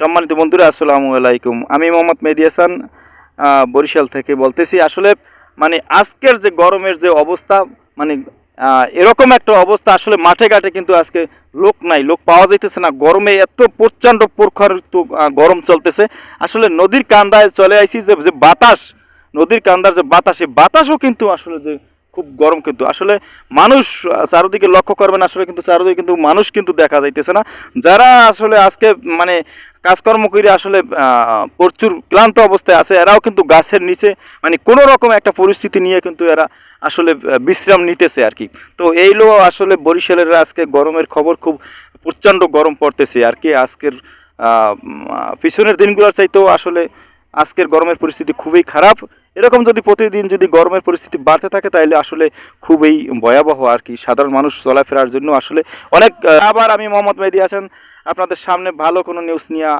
সম্মানিত বন্ধুরা আসসালামু আলাইকুম। আমি মোহাম্মদ মেহেদি হাসান বরিশাল থেকে বলতেছি আসলে মানে আজকের যে গরমের যে অবস্থা মানে এরকম একটা অবস্থা আসলে মাঠে ঘাটে কিন্তু আজকে লোক নাই লোক পাওয়া যাইতেছে না। গরমে এত প্রচণ্ড প্রখরিত আহ, গরম চলতেছে। আসলে নদীর কান্দায় চলে আইছি যে যে বাতাস নদীর কান্দার যে বাতাস এই বাতাসও কিন্তু আসলে যে খুব গরম কিন্তু। আসলে মানুষ চারদিকে লক্ষ্য করবেন আসলে কিন্তু চারদিকে কিন্তু মানুষ কিন্তু দেখা যাইতেছে না। যারা আসলে আজকে মানে কাজকর্ম করে আসলে প্রচুর ক্লান্ত অবস্থায় আছে। এরাও কিন্তু গাছের নিচে মানে কোনো রকম একটা পরিস্থিতি নিয়ে কিন্তু এরা আসলে বিশ্রাম নিতেছে আর কি। তো এইলো আসলে বরিশালের আজকে গরমের খবর খুব প্রচণ্ড গরম পড়তেছে আর কি। আজকের পিছনের দিনগুলোর চাইতেও আসলে আজকের গরমের পরিস্থিতি খুবই খারাপ। এরকম যদি প্রতিদিন যদি গরমের পরিস্থিতি বাড়তে থাকে, তাহলে আসলে খুবই ভয়াবহ আর কি। সাধারণ মানুষ চলাফেরার জন্য আসলে অনেক আবার আমি মোহাম্মদ মেদি আছেন আপনাদের সামনে ভালো কোনো নিউজ নিয়ে